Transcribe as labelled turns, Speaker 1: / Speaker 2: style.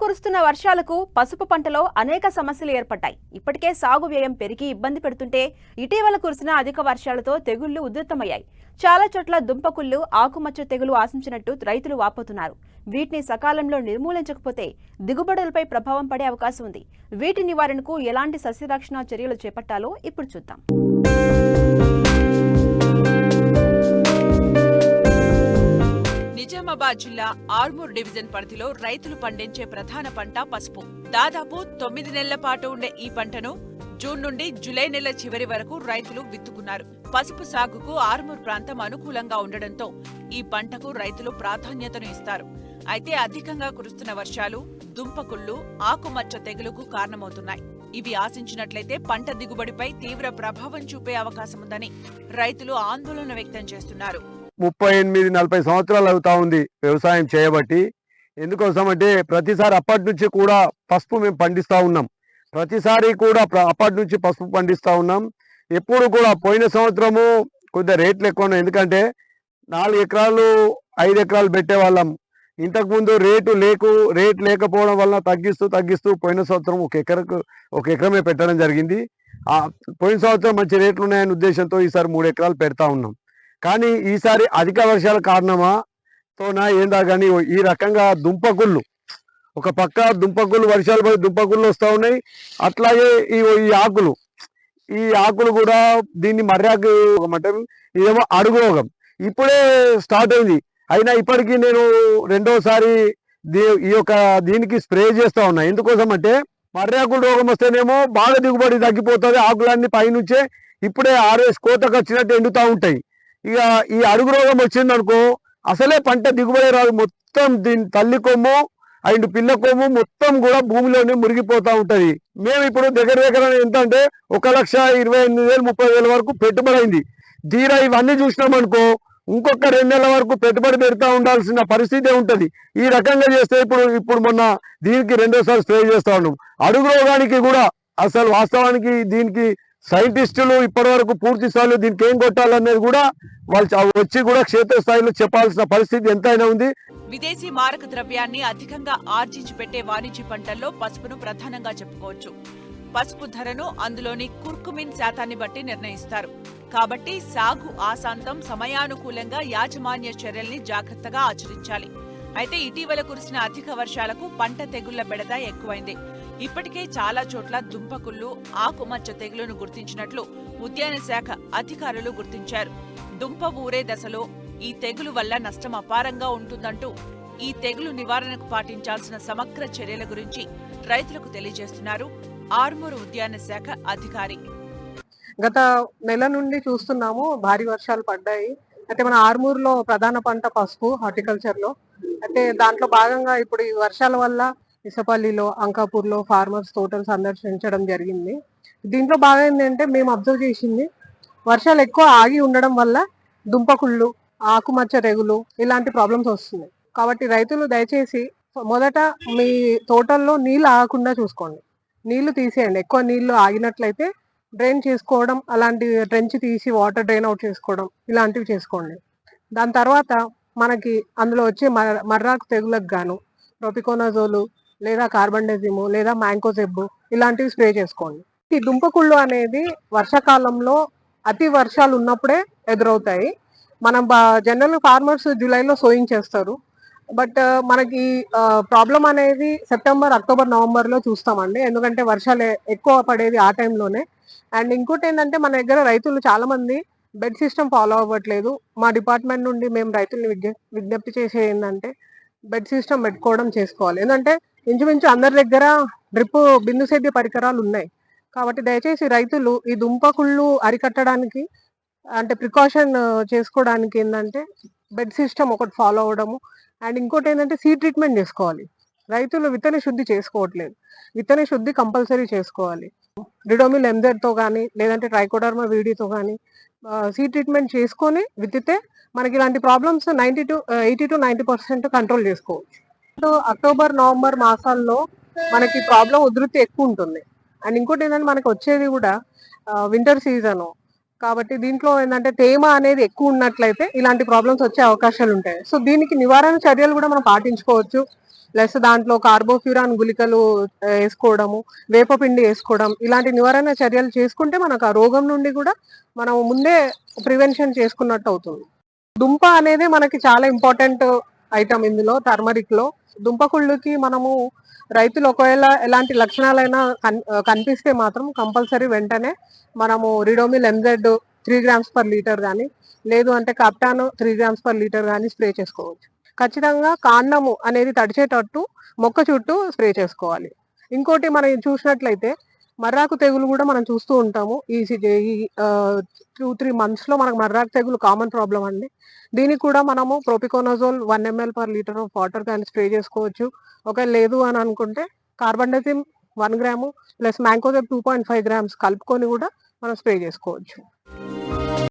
Speaker 1: కురుస్తున్న వర్షాలకు పసుపు పంటలో అనేక సమస్యలు ఏర్పడ్డాయి. ఇప్పటికే సాగు వ్యయం పెరిగి ఇబ్బంది పెడుతుంటే ఇటీవల కురిసిన అధిక వర్షాలతో తెగుళ్ళు ఉధృతమయ్యాయి. చాలా చోట్ల దుంపకుళ్ళు ఆకుమచ్చ తెగులు ఆశించినట్టు రైతులు వాపోతున్నారు. వీటిని సకాలంలో నిర్మూలించకపోతే దిగుబడులపై ప్రభావం పడే అవకాశం ఉంది. వీటి నివారణకు ఎలాంటి సస్యరక్షణ చర్యలు చేపట్టాలో ఇప్పుడు చూద్దాం.
Speaker 2: నిజామాబాద్ జిల్లా ఆర్మూర్ డివిజన్ పరిధిలో రైతులు పండించే ప్రధాన పంట పసుపు. దాదాపు తొమ్మిది నెలల పాటు ఉండే ఈ పంటను జూన్ నుండి జూలై నెల చివరి వరకు రైతులు విత్తుకున్నారు. పసుపు సాగుకు ఆర్మూర్ ప్రాంతం అనుకూలంగా ఉండడంతో ఈ పంటకు రైతులు ప్రాధాన్యతను ఇస్తారు. అయితే అధికంగా కురుస్తున్న వర్షాలు దుంపకుళ్ళు ఆకుమచ్చ తెగులుకు కారణమవుతున్నాయి. ఇవి ఆశించినట్లయితే పంట దిగుబడిపై తీవ్ర ప్రభావం చూపే అవకాశముందని రైతులు ఆందోళన వ్యక్తం చేస్తున్నారు.
Speaker 3: ముప్పై ఎనిమిది నలభై సంవత్సరాలు అవుతా ఉంది వ్యవసాయం చేయబట్టి. ఎందుకోసం అంటే ప్రతిసారి అప్పటి నుంచి కూడా పసుపు మేము పండిస్తూ ఉన్నాం. ప్రతిసారి కూడా అప్పటి నుంచి పసుపు పండిస్తూ ఉన్నాం. ఎప్పుడు కూడా పోయిన సంవత్సరము కొద్దిగా రేట్లు ఎక్కువ ఉన్నాయి. ఎందుకంటే నాలుగు ఎకరాలు ఐదు ఎకరాలు పెట్టేవాళ్ళం. ఇంతకుముందు రేటు లేకు రేట్ లేకపోవడం వల్ల తగ్గిస్తూ తగ్గిస్తూ పోయిన సంవత్సరం ఒక ఎకరకు ఒక ఎకరమే పెట్టడం జరిగింది. పోయిన సంవత్సరం మంచి రేట్లు ఉన్నాయనే ఉద్దేశంతో ఈసారి మూడు ఎకరాలు పెడతా ఉన్నాం. కానీ ఈసారి అధిక వర్షాల కారణమా? తోనా ఏందా కానీ ఈ రకంగా దుంపకుళ్ళు ఒక పక్క దుంపకుళ్ళు వర్షాలు పడి దుంపకుళ్ళు వస్తూ ఉన్నాయి. అట్లాగే ఈ ఈ ఆకులు. ఈ ఆకులు కూడా దీన్ని మర్యాకు ఏమంటారు ఇదేమో అడుగు రోగం. ఇప్పుడే స్టార్ట్ అయింది. అయినా ఇప్పటికీ నేను రెండోసారి దీ ఈ యొక్క దీనికి స్ప్రే చేస్తూ ఉన్నా. ఎందుకోసం అంటే మర్యాకుల రోగం వస్తేనేమో బాగా దిగుబడి తగ్గిపోతుంది ఆకులన్నీ పైనుంచే. ఇప్పుడే ఆరేసి కోతకు వచ్చినట్టు ఎండుతూ ఉంటాయి. ఇక ఈ అడుగు రోగం వచ్చిందనుకో అసలే పంట దిగుబడి రాదు. మొత్తం దీని తల్లి కొమ్ము అండ్ పిల్ల కొమ్ము మొత్తం కూడా భూమిలోనే మురిగిపోతూ ఉంటుంది. మేము ఇప్పుడు దగ్గర దగ్గర ఎంత అంటే ఒక లక్ష ఇరవై ఎనిమిది వేలు ముప్పై వేల వరకు పెట్టుబడి అయింది. తీరా ఇవన్నీ చూసినాం అనుకో ఇంకొక రెండు నెలల వరకు పెట్టుబడి పెడతా ఉండాల్సిన పరిస్థితి ఉంటుంది. ఈ రకంగా చేస్తే ఇప్పుడు ఇప్పుడు మొన్న దీనికి రెండోసారి స్ప్రే చేస్తా ఉన్నాం. అడుగు రోగానికి కూడా అసలు వాస్తవానికి దీనికి సైంటిస్టులు ఇప్పటి వరకు పూర్తి స్థాయిలో దీనికి ఏం కొట్టాలనేది కూడా వాళ్ళు వచ్చి కూడా క్షేత్రస్థాయిలో చెప్పాల్సిన పరిస్థితి ఎంతైనా ఉంది.
Speaker 2: విదేశీ మారక ద్రవ్యాన్ని అధికంగా ఆర్జించి పెట్టే వాణిజ్య పంటల్లో పసుపును ప్రధానంగా చెప్పుకోవచ్చు. పసుపు ధరను అందులోని కుర్కుమిన్ శాతాన్ని బట్టి నిర్ణయిస్తారు. కాబట్టి సాగు ఆశాంతం సమయానుకూలంగా యాజమాన్య చర్యల్ని జాగ్రత్తగా ఆచరించాలి. అయితే ఇటీవల కురిసిన అధిక వర్షాలకు పంట తెగుళ్ళ బెడద ఎక్కువైంది. ఇప్పటికే చాలా చోట్ల దుంపకుళ్ళు ఆకుమచ్చ తెగులును గుర్తించినట్లు ఉద్యాన శాఖ అధికారులు గుర్తించారు. దుంప ఊరే దశలో ఈ తెగులు వల్ల నష్టం అపారంగా ఉంటుందంటూ ఈ తెగులు నివారణకు పాటించాల్సిన సమగ్ర చర్యల గురించి రైతులకు తెలియజేస్తున్నారు ఆర్మూరు ఉద్యాన శాఖ అధికారి.
Speaker 4: గత నెల నుండి చూస్తున్నాము భారీ వర్షాలు పడ్డాయి. అయితే మన ఆర్మూర్లో ప్రధాన పంట పసుపు హార్టికల్చర్ అంటే అయితే దాంట్లో భాగంగా ఇప్పుడు ఈ వర్షాల వల్ల ఇసపల్లిలో అంకాపూర్లో ఫార్మర్స్ తోటలు సందర్శించడం జరిగింది. దీంట్లో బాగా ఏంటంటే మేము అబ్జర్వ్ చేసింది వర్షాలు ఎక్కువ ఆగి ఉండడం వల్ల దుంపకుళ్ళు ఆకుమచ్చ తెగులు ఇలాంటి ప్రాబ్లమ్స్ వస్తున్నాయి. కాబట్టి రైతులు దయచేసి మొదట మీ తోటల్లో నీళ్ళు ఆగకుండా చూసుకోండి. నీళ్ళు తీసేయండి. ఎక్కువ నీళ్ళు ఆగినట్లయితే డ్రైన్ చేసుకోవడం అలాంటి ట్రెంచ్ తీసి వాటర్ డ్రైన్ అవుట్ చేసుకోవడం ఇలాంటివి చేసుకోండి. దాని తర్వాత మనకి అందులో వచ్చే మర్రాకు తెగులకు గాను ప్రొపికోనజోలు లేదా కార్బండెజిము లేదా మ్యాంకోజెబ్బు ఇలాంటివి స్ప్రే చేసుకోండి. ఈ దుంపకుళ్ళు అనేది వర్షాకాలంలో అతి వర్షాలు ఉన్నప్పుడే ఎదురవుతాయి. మనం జనరల్ ఫార్మర్స్ జూలైలో సోయింగ్ చేస్తారు. బట్ మనకి ప్రాబ్లం అనేది సెప్టెంబర్ అక్టోబర్ నవంబర్లో చూస్తామండి. ఎందుకంటే వర్షాలు ఎక్కువ పడేది ఆ టైంలోనే. అండ్ ఇంకోటి ఏంటంటే మన దగ్గర రైతులు చాలామంది బెడ్ సిస్టమ్ ఫాలో అవ్వట్లేదు. మా డిపార్ట్మెంట్ నుండి మేము రైతుల్ని విజ్ఞ విజ్ఞప్తి చేసే ఏంటంటే బెడ్ సిస్టమ్ పెట్టుకోవడం చేసుకోవాలి. ఎందుకంటే ఇంచుమించు అందరి దగ్గర డ్రిప్ బిందు సేద్య పరికరాలు ఉన్నాయి. కాబట్టి దయచేసి రైతులు ఈ దుంపకుళ్ళు అరికట్టడానికి అంటే ప్రికాషన్ చేసుకోవడానికి ఏంటంటే బెడ్ సిస్టమ్ ఒకటి ఫాలో అవ్వడము. అండ్ ఇంకోటి ఏంటంటే సీ ట్రీట్మెంట్ చేసుకోవాలి. రైతులు విత్తన శుద్ధి చేసుకోవట్లేదు. విత్తన శుద్ధి కంపల్సరీ చేసుకోవాలి. రిడోమిల్ ఎంజెడ్ కానీ లేదంటే ట్రైకోడర్మా వీడితో కానీ సీ ట్రీట్మెంట్ చేసుకొని విత్తితే మనకి ఇలాంటి problems ninety to eighty to ninety percent control చేసుకోవచ్చు. అక్టోబర్ నవంబర్ మాసాల్లో మనకి ప్రాబ్లం ఉధృతి ఎక్కువ ఉంటుంది. అండ్ ఇంకోటి ఏంటంటే మనకి వచ్చేది కూడా వింటర్ సీజన్ కాబట్టి దీంట్లో ఏంటంటే తేమ అనేది ఎక్కువ ఉన్నట్లయితే ఇలాంటి ప్రాబ్లమ్స్ వచ్చే అవకాశాలు ఉంటాయి. సో దీనికి నివారణ చర్యలు కూడా మనం పాటించుకోవచ్చు. ప్లస్ దాంట్లో కార్బోఫ్యూరాన్ గుళికలు వేసుకోవడము వేపపిండి వేసుకోవడం ఇలాంటి నివారణ చర్యలు చేసుకుంటే మనకు ఆ రోగం నుండి కూడా మనం ముందే ప్రివెన్షన్ చేసుకున్నట్టు అవుతుంది. దుంప అనేది మనకి చాలా ఇంపార్టెంట్ ఐటమ్ ఇందులో టర్మరిక్లో దుంపకుళ్ళుకి మనము రైతులు ఒకవేళ ఎలాంటి లక్షణాలైనా కన్- కనిపిస్తే మాత్రం కంపల్సరీ వెంటనే మనము Ridomil MZ three grams per litre కానీ లేదు అంటే Captan three grams per litre కానీ స్ప్రే చేసుకోవచ్చు. ఖచ్చితంగా కాండము అనేది తడిచేటట్టు మొక్క చుట్టూ స్ప్రే చేసుకోవాలి. ఇంకోటి మనం చూసినట్లయితే మర్రాకు తెగులు కూడా మనం చూస్తూ ఉంటాము. ఈ టూ త్రీ మంత్స్లో మనకు మర్రాకు తెగులు కామన్ ప్రాబ్లం అండి. దీనికి కూడా మనము propiconazole one ML per litre of water కానీ స్ప్రే చేసుకోవచ్చు. ఒకవేళ లేదు అని అనుకుంటే carbendazim one gram plus mancozeb two point five grams కలుపుకొని కూడా మనం స్ప్రే చేసుకోవచ్చు.